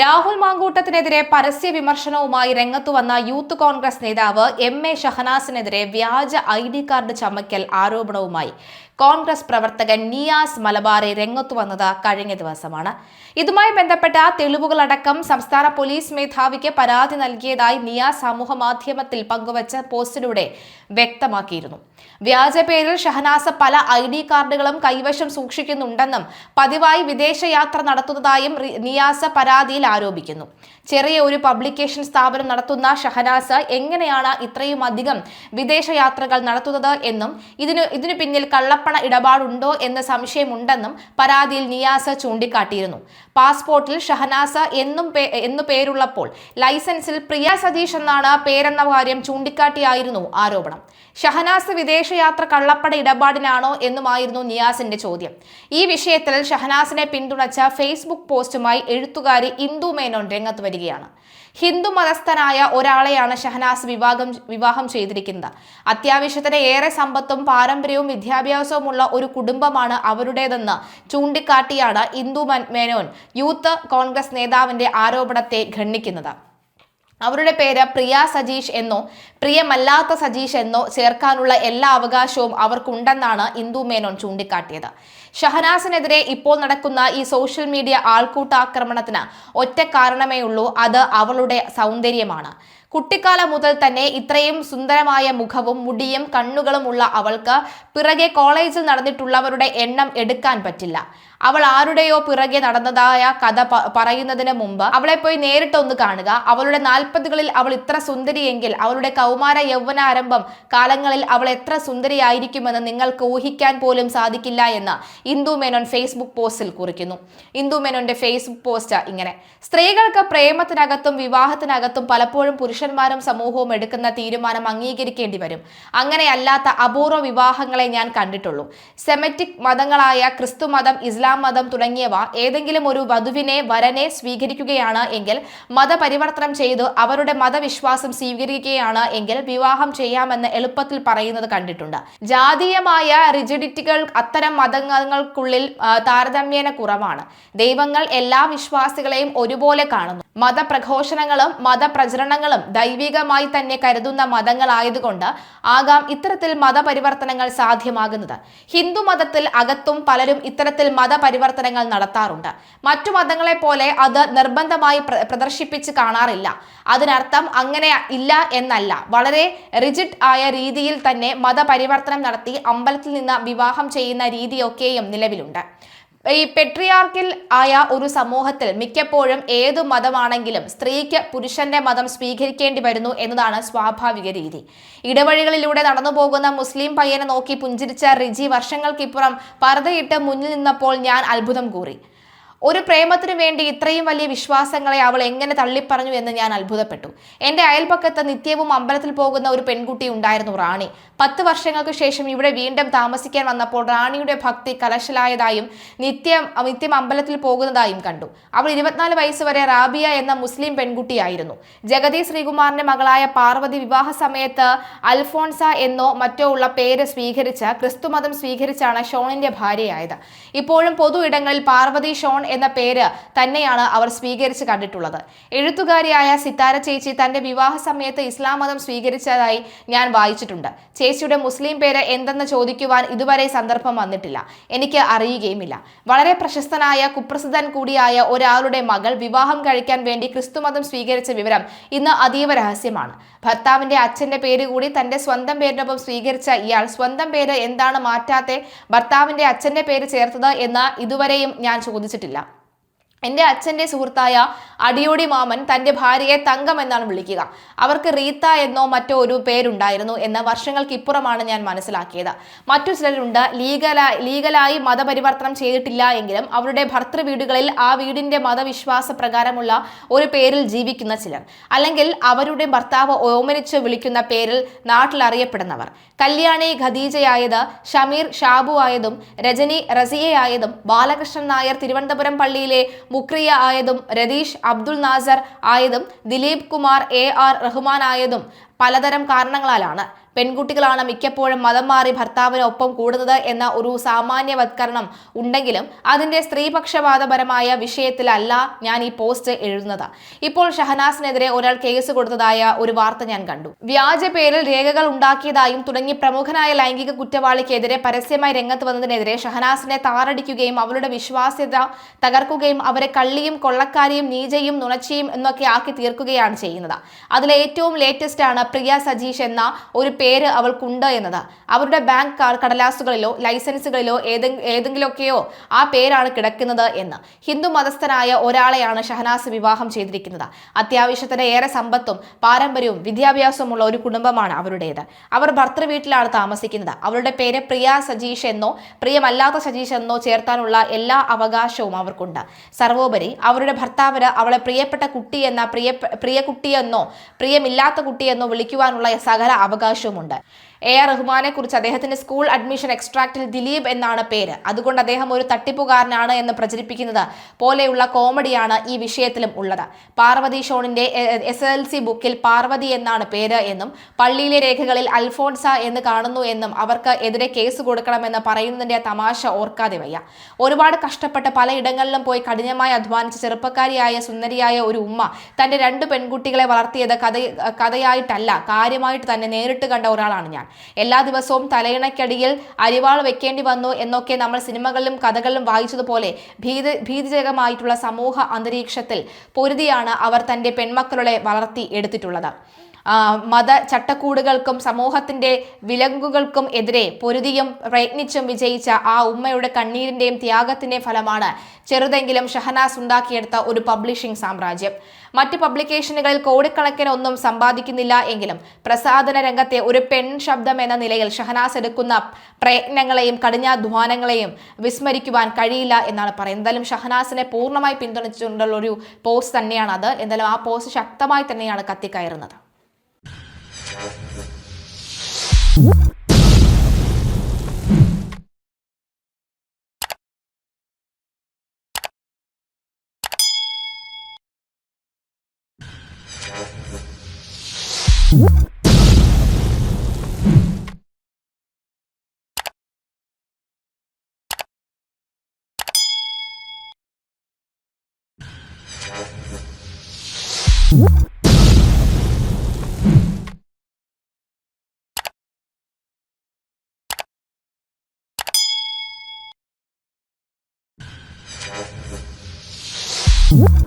രാഹുൽ മാങ്കൂട്ടത്തിനെതിരെ പരസ്യ വിമർശനവുമായി രംഗത്തു വന്ന യൂത്ത് കോൺഗ്രസ് നേതാവ് എം എ ഷഹനാസിനെതിരെ വ്യാജ ഐ ഡി കാർഡ് ചമയ്ക്കൽ ആരോപണവുമായി. കോൺഗ്രസ് പ്രവർത്തകൻ നിയാസ് മലബാറെ രംഗത്തു വന്നത് കഴിഞ്ഞ ദിവസമാണ്. ഇതുമായി ബന്ധപ്പെട്ട തെളിവുകളടക്കം സംസ്ഥാന പോലീസ് മേധാവിക്ക് പരാതി നൽകിയതായി നിയാസ് സമൂഹ മാധ്യമത്തിൽ പങ്കുവച്ച പോസ്റ്റിലൂടെ വ്യക്തമാക്കിയിരുന്നു. വ്യാജ പേരിൽ ഷഹനാസ പല ഐ ഡി കാർഡുകളും കൈവശം സൂക്ഷിക്കുന്നുണ്ടെന്നും പതിവായി വിദേശയാത്ര നടത്തുന്നതായും നിയാസ പരാതിയിൽ ആരോപിക്കുന്നു. ചെറിയ ഒരു പബ്ലിക്കേഷൻ സ്ഥാപനം നടത്തുന്ന ഷഹനാസ് എങ്ങനെയാണ് ഇത്രയും അധികം വിദേശയാത്രകൾ നടത്തുന്നത് എന്നും ഇതിന് ഇതിനു പിന്നിൽ കള്ളപ്പണ ഇടപാടുണ്ടോ എന്ന സംശയമുണ്ടെന്നും പരാതിയിൽ നിയാസ ചൂണ്ടിക്കാട്ടിയിരുന്നു. പാസ്പോർട്ടിൽ ഷഹനാസ എന്നും എന്നു പേരുള്ളപ്പോൾ ലൈസൻസിൽ പ്രിയ സതീഷ് എന്നാണ് പേരെന്ന കാര്യം ചൂണ്ടിക്കാട്ടിയായിരുന്നു ആരോപണം. ഷഹനാസ് വിദേശയാത്ര കള്ളപ്പട ഇടപാടിനാണോ എന്നുമായിരുന്നു നിയാസിന്റെ ചോദ്യം. ഈ വിഷയത്തിൽ ഷഹനാസിനെ പിന്തുണച്ച ഫേസ്ബുക്ക് പോസ്റ്റുമായി എഴുത്തുകാരി ഇന്ദു മേനോൻ രംഗത്ത് വരികയാണ്. ഹിന്ദു മതസ്ഥനായ ഒരാളെയാണ് ഷഹനാസ് വിവാഹം വിവാഹം ചെയ്തിരിക്കുന്നത്. അത്യാവശ്യത്തിന് ഏറെ സമ്പത്തും പാരമ്പര്യവും വിദ്യാഭ്യാസവുമുള്ള ഒരു കുടുംബമാണ് അവരുടേതെന്ന് ചൂണ്ടിക്കാട്ടിയാണ് ഇന്ദു മേനോൻ യൂത്ത് കോൺഗ്രസ് നേതാവിന്റെ ആരോപണത്തെ ഖണ്ഡിക്കുന്നത്. അവരുടെ പേര് പ്രിയ സജീഷ് എന്നോ പ്രിയമല്ലാത്ത സജീഷ് എന്നോ ചേർക്കാനുള്ള എല്ലാ അവകാശവും അവർക്കുണ്ടെന്നാണ് ഇന്ദു മേനോൻ ചൂണ്ടിക്കാട്ടിയത്. ഷഹനാസിനെതിരെ ഇപ്പോൾ നടക്കുന്ന ഈ സോഷ്യൽ മീഡിയ ആൾക്കൂട്ടാക്രമണത്തിന് ഒറ്റ കാരണമേ ഉള്ളൂ. അത് അവളുടെ സൗന്ദര്യമാണ്. കുട്ടിക്കാലം മുതൽ തന്നെ ഇത്രയും സുന്ദരമായ മുഖവും മുടിയും കണ്ണുകളുമുള്ള അവൾക്ക് പിറകെ കോളേജിൽ നടന്നിട്ടുള്ളവരുടെ എണ്ണം എടുക്കാൻ പറ്റില്ല. അവൾ ആരുടെയോ പിറകെ നടന്നതായ കഥ പറയുന്നതിന് മുമ്പ് അവളെ പോയി നേരിട്ടൊന്ന് കാണുക. അവളുടെ നാൽപ്പതുകളിൽ അവൾ ഇത്ര സുന്ദരിയെങ്കിൽ അവളുടെ കൗമാര യൗവനാരംഭം കാലങ്ങളിൽ അവൾ എത്ര സുന്ദരിയായിരിക്കുമെന്ന് നിങ്ങൾക്ക് ഊഹിക്കാൻ പോലും സാധിക്കില്ല എന്ന് ഇന്ദു മേനോൻ ഫേസ്ബുക്ക് പോസ്റ്റിൽ കുറിക്കുന്നു. ഇന്ദു മേനോന്റെ ഫേസ്ബുക്ക് പോസ്റ്റ് ഇങ്ങനെ സ്ത്രീകൾക്ക് പ്രേമത്തിനകത്തും വിവാഹത്തിനകത്തും പലപ്പോഴും പുരുഷന്മാരും സമൂഹവും എടുക്കുന്ന തീരുമാനം അംഗീകരിക്കേണ്ടി വരും. അങ്ങനെയല്ലാത്ത അപൂർവ വിവാഹങ്ങളെ ഞാൻ കണ്ടിട്ടുള്ളൂ. സെമറ്റിക് മതങ്ങളായ ക്രിസ്തു മതം ഇസ്ലാം മതം തുടങ്ങിയവ ഏതെങ്കിലും ഒരു വധുവിനെ വരനെ സ്വീകരിക്കുകയാണ് എങ്കിൽ മതപരിവർത്തനം ചെയ്ത് അവരുടെ മതവിശ്വാസം സ്വീകരിക്കുകയാണ് എങ്കിൽ വിവാഹം ചെയ്യാമെന്ന് എളുപ്പത്തിൽ പറയുന്നത് കണ്ടിട്ടുണ്ട്. ജാതീയമായ റിജിഡിറ്റികൾ അത്തരം മതങ്ങൾക്കുള്ളിൽ ആ, താരതമ്യേന കുറവാണ്. ദൈവങ്ങൾ എല്ലാ വിശ്വാസികളെയും ഒരുപോലെ കാണുന്നു. മതപ്രഘോഷണങ്ങളും മതപ്രചരണങ്ങളും ദൈവികമായി തന്നെ കരുതുന്ന മതങ്ങളായതുകൊണ്ട് ആകാം ഇത്തരത്തിൽ മതപരിവർത്തനങ്ങൾ സാധ്യമാകുന്നത്. ഹിന്ദു മതത്തിൽ അകത്തും പലരും ഇത്തരത്തിൽ മതപരിവർത്തനങ്ങൾ നടത്താറുണ്ട്. മറ്റു മതങ്ങളെ പോലെ അത് നിർബന്ധമായി പ്ര- പ്രദർശിപ്പിച്ച് കാണാറില്ല. അതിനർത്ഥം അങ്ങനെ ഇല്ല എന്നല്ല. വളരെ റിജിഡ് ആയ രീതിയിൽ തന്നെ മതപരിവർത്തനം നടത്തി അമ്പലത്തിൽ നിന്ന് വിവാഹം ചെയ്യുന്ന രീതിയൊക്കെയും നിലവിലുണ്ട്. ഈ പെട്രിയാർക്കിൽ ആയ ഒരു സമൂഹത്തിൽ മിക്കപ്പോഴും ഏതു മതമാണെങ്കിലും സ്ത്രീക്ക് പുരുഷന്റെ മതം സ്വീകരിക്കേണ്ടി വരുന്നു എന്നതാണ് സ്വാഭാവിക രീതി. ഇടവഴികളിലൂടെ നടന്നു പോകുന്ന മുസ്ലിം പയ്യനെ നോക്കി പുഞ്ചിരിച്ച റിജി വർഷങ്ങൾക്കിപ്പുറം പർദ്ദയിട്ട് മുന്നിൽ നിന്നപ്പോൾ ഞാൻ അത്ഭുതം കൂറി. ഒരു പ്രേമത്തിന് വേണ്ടി ഇത്രയും വലിയ വിശ്വാസങ്ങളെ അവൾ എങ്ങനെ തള്ളിപ്പറഞ്ഞു എന്ന് ഞാൻ അത്ഭുതപ്പെട്ടു. എന്റെ അയൽപക്കത്ത് നിത്യവും അമ്പലത്തിൽ പോകുന്ന ഒരു പെൺകുട്ടി ഉണ്ടായിരുന്നു റാണി. പത്ത് വർഷങ്ങൾക്ക് ശേഷം ഇവിടെ വീണ്ടും താമസിക്കാൻ വന്നപ്പോൾ റാണിയുടെ ഭക്തി കലശലായതായും നിത്യം നിത്യം അമ്പലത്തിൽ പോകുന്നതായും കണ്ടു. അവൾ ഇരുപത്തിനാല് വയസ്സ് വരെ റാബിയ എന്ന മുസ്ലിം പെൺകുട്ടിയായിരുന്നു. ജഗതി ശ്രീകുമാറിന്റെ മകളായ പാർവതി വിവാഹ സമയത്ത് അൽഫോൺസ എന്നോ മറ്റോ ഉള്ള പേര് സ്വീകരിച്ച ക്രിസ്തുമതം സ്വീകരിച്ചാണ് ഷോണിന്റെ ഭാര്യയായത്. ഇപ്പോഴും പൊതു ഇടങ്ങളിൽ പാർവതി ഷോൺ എന്ന പേര് തന്നെയാണ് അവർ സ്വീകരിച്ച് കണ്ടിട്ടുള്ളത്. എഴുത്തുകാരിയായ സിത്താര ചേച്ചി തന്റെ വിവാഹ സമയത്ത് ഇസ്ലാം മതം സ്വീകരിച്ചതായി ഞാൻ വായിച്ചിട്ടുണ്ട്. ചേച്ചിയുടെ മുസ്ലിം പേര് എന്തെന്ന് ചോദിക്കുവാൻ ഇതുവരെ സന്ദർഭം വന്നിട്ടില്ല. എനിക്ക് അറിയുകയുമില്ല. വളരെ പ്രശസ്തനായ കുപ്രസിദ്ധൻ കൂടിയായ ഒരാളുടെ മകൾ വിവാഹം കഴിക്കാൻ വേണ്ടി ക്രിസ്തുമതം സ്വീകരിച്ച വിവരം ഇന്ന് അതീവ രഹസ്യമാണ്. ഭർത്താവിന്റെ അച്ഛന്റെ പേര് കൂടി തന്റെ സ്വന്തം പേരിനൊപ്പം സ്വീകരിച്ച ഇയാൾ സ്വന്തം പേര് എന്താണ് മാറ്റാത്തെ? ഭർത്താവിന്റെ അച്ഛന്റെ പേര് ചേർത്തത് എന്ന് ഇതുവരെയും ഞാൻ ചോദിച്ചിട്ടില്ല. എന്റെ അച്ഛന്റെ സുഹൃത്തായ അടിയോടി മാമൻ തന്റെ ഭാര്യയെ തങ്കം എന്നാണ് വിളിക്കുക. അവർക്ക് റീത്ത എന്നോ മറ്റോ ഒരു പേരുണ്ടായിരുന്നു എന്ന വർഷങ്ങൾക്ക് ഇപ്പുറമാണ് ഞാൻ മനസ്സിലാക്കിയത്. മറ്റു ചിലരുണ്ട് ലീഗലായി ലീഗലായി മതപരിവർത്തനം ചെയ്തിട്ടില്ല എങ്കിലും അവരുടെ ഭർത്തൃ വീടുകളിൽ ആ വീടിന്റെ മതവിശ്വാസ പ്രകാരമുള്ള ഒരു പേരിൽ ജീവിക്കുന്ന ചിലർ. അല്ലെങ്കിൽ അവരുടെ ഭർത്താവ് ഓമനിച്ച് വിളിക്കുന്ന പേരിൽ നാട്ടിൽ അറിയപ്പെടുന്നവർ കല്യാണി ഖദീജയായത് ഷമീർ ഷാബു ആയതും രജനി റസിയയായതും ബാലകൃഷ്ണൻ നായർ തിരുവനന്തപുരം പള്ളിയിലെ മുക്രിയ ആയതും രതീഷ് അബ്ദുൾ നാസർ ആയതും ദിലീപ് കുമാർ എ ആർ റഹ്മാൻ ആയതും പലതരം കാരണങ്ങളാലാണ്. പെൺകുട്ടികളാണ് മിക്കപ്പോഴും മതം മാറി ഭർത്താവിനൊപ്പം കൂടുന്നത് എന്ന ഒരു സാമാന്യവത്കരണം ഉണ്ടെങ്കിലും അതിന്റെ സ്ത്രീപക്ഷപാതപരമായ വിഷയത്തിലല്ല ഞാൻ ഈ പോസ്റ്റ് എഴുതുന്നത്. ഇപ്പോൾ ഷഹനാസിനെതിരെ ഒരാൾ കേസ് കൊടുത്തതായ ഒരു വാർത്ത ഞാൻ കണ്ടു. വ്യാജ പേരിൽ രേഖകൾ ഉണ്ടാക്കിയതായും തുടങ്ങി പ്രമുഖനായ ലൈംഗിക കുറ്റവാളിക്കെതിരെ പരസ്യമായി രംഗത്ത് വന്നതിനെതിരെ ഷഹനാസിനെ താറടിക്കുകയും അവരുടെ വിശ്വാസ്യത തകർക്കുകയും അവരെ കള്ളിയും കൊള്ളക്കാരിയും നീചയും നുണച്ചിയും എന്നൊക്കെ ആക്കി തീർക്കുകയാണ് ചെയ്യുന്നത്. അതിലെ ഏറ്റവും ലേറ്റസ്റ്റ് ആണ് പ്രിയ സജീഷ് എന്ന ഒരു പേര് അവൾക്കുണ്ട് എന്നത്. അവരുടെ ബാങ്ക് കടലാസുകളിലോ ലൈസൻസുകളിലോ ഏതെ- ഏതെങ്കിലുമൊക്കെയോ ആ പേരാണ് കിടക്കുന്നത് എന്ന്. ഹിന്ദു മതസ്ഥനായ ഒരാളെയാണ് ഷഹനാസ് വിവാഹം ചെയ്തിരിക്കുന്നത്. അത്യാവശ്യത്തിന് ഏറെ സമ്പത്തും പാരമ്പര്യവും വിദ്യാഭ്യാസവുമുള്ള ഒരു കുടുംബമാണ് അവരുടേത്. അവർ ഭർത്തൃ വീട്ടിലാണ് താമസിക്കുന്നത്. അവരുടെ പേര് പ്രിയ സജീഷ് എന്നോ പ്രിയമല്ലാത്ത സജീഷ് എന്നോ ചേർത്താനുള്ള എല്ലാ അവകാശവും അവർക്കുണ്ട്. സർവോപരി അവരുടെ ഭർത്താവിന് അവളെ പ്രിയപ്പെട്ട കുട്ടി എന്ന പ്രിയ പ്രിയ കുട്ടിയെന്നോ പ്രിയമില്ലാത്ത കുട്ടിയെന്നോ വിളിക്കുവാനുള്ള സകല അവകാശവുമുണ്ട്. എ ആർ റഹ്മാനെ കുറിച്ച് അദ്ദേഹത്തിന്റെ സ്കൂൾ അഡ്മിഷൻ എക്സ്ട്രാക്റ്റിൽ ദിലീപ് എന്നാണ് പേര്. അതുകൊണ്ട് അദ്ദേഹം ഒരു തട്ടിപ്പുകാരനാണ് എന്ന് പ്രചരിപ്പിക്കുന്നത് പോലെയുള്ള കോമഡിയാണ് ഈ വിഷയത്തിലും ഉള്ളത്. പാർവതി ഷോണിന്റെ എസ് എൽ സി ബുക്കിൽ പാർവതി എന്നാണ് പേര് എന്നും പള്ളിയിലെ രേഖകളിൽ അൽഫോൺസ എന്ന് കാണുന്നു എന്നും അവർക്ക് എതിരെ കേസ് കൊടുക്കണമെന്ന് പറയുന്നതിന്റെ തമാശ ഓർക്കാതെ വയ്യ. ഒരുപാട് കഷ്ടപ്പെട്ട് പലയിടങ്ങളിലും പോയി കഠിനമായി അധ്വാനിച്ച ചെറുപ്പക്കാരിയായ സുന്ദരിയായ ഒരു ഉമ്മ തന്റെ രണ്ട് പെൺകുട്ടികളെ വളർത്തിയത് കഥ കഥയായിട്ടല്ല കാര്യമായിട്ട് തന്നെ നേരിട്ട് കണ്ട ഒരാളാണ് ഞാൻ. എല്ലാ ദിവസവും തലയിണയ്ക്കടിയിൽ അരിവാൾ വെക്കേണ്ടി വന്നു എന്നൊക്കെ നമ്മൾ സിനിമകളിലും കഥകളിലും വായിച്ചതുപോലെ ഭീതി ഭീതിജനകമായിട്ടുള്ള സമൂഹ അന്തരീക്ഷത്തിൽ പൊരുതിയാണ് അവർ തന്റെ പെൺമക്കളെ വളർത്തി എടുത്തിട്ടുള്ളത്. മത ചട്ടക്കൂടുകൾക്കും സമൂഹത്തിന്റെ വിലങ്ങുകൾക്കും എതിരെ പൊരുതിയും പ്രയത്നിച്ചും വിജയിച്ച ആ ഉമ്മയുടെ കണ്ണീരിന്റെയും ത്യാഗത്തിന്റെയും ഫലമാണ് ചെറുതെങ്കിലും ഷഹനാസ് ഉണ്ടാക്കിയെടുത്ത ഒരു പബ്ലിഷിംഗ് സാമ്രാജ്യം. മറ്റ് പബ്ലിക്കേഷനുകളിൽ കോടിക്കണക്കിന് ഒന്നും സമ്പാദിക്കുന്നില്ല എങ്കിലും പ്രസാധന രംഗത്തെ ഒരു പെൺ ശബ്ദം എന്ന നിലയിൽ ഷഹനാസ് എടുക്കുന്ന പ്രയത്നങ്ങളെയും കഠിനാധ്വാനങ്ങളെയും വിസ്മരിക്കുവാൻ കഴിയില്ല എന്നാണ് പറയുന്നത്. എന്തായാലും ഷഹനാസിനെ പൂർണമായി പിന്തുണച്ചുകൊണ്ടുള്ള ഒരു പോസ്റ്റ് തന്നെയാണ് അത് എന്തായാലും ആ പോസ്റ്റ് ശക്തമായി തന്നെയാണ് കത്തിക്കയറുന്നത്. What? What?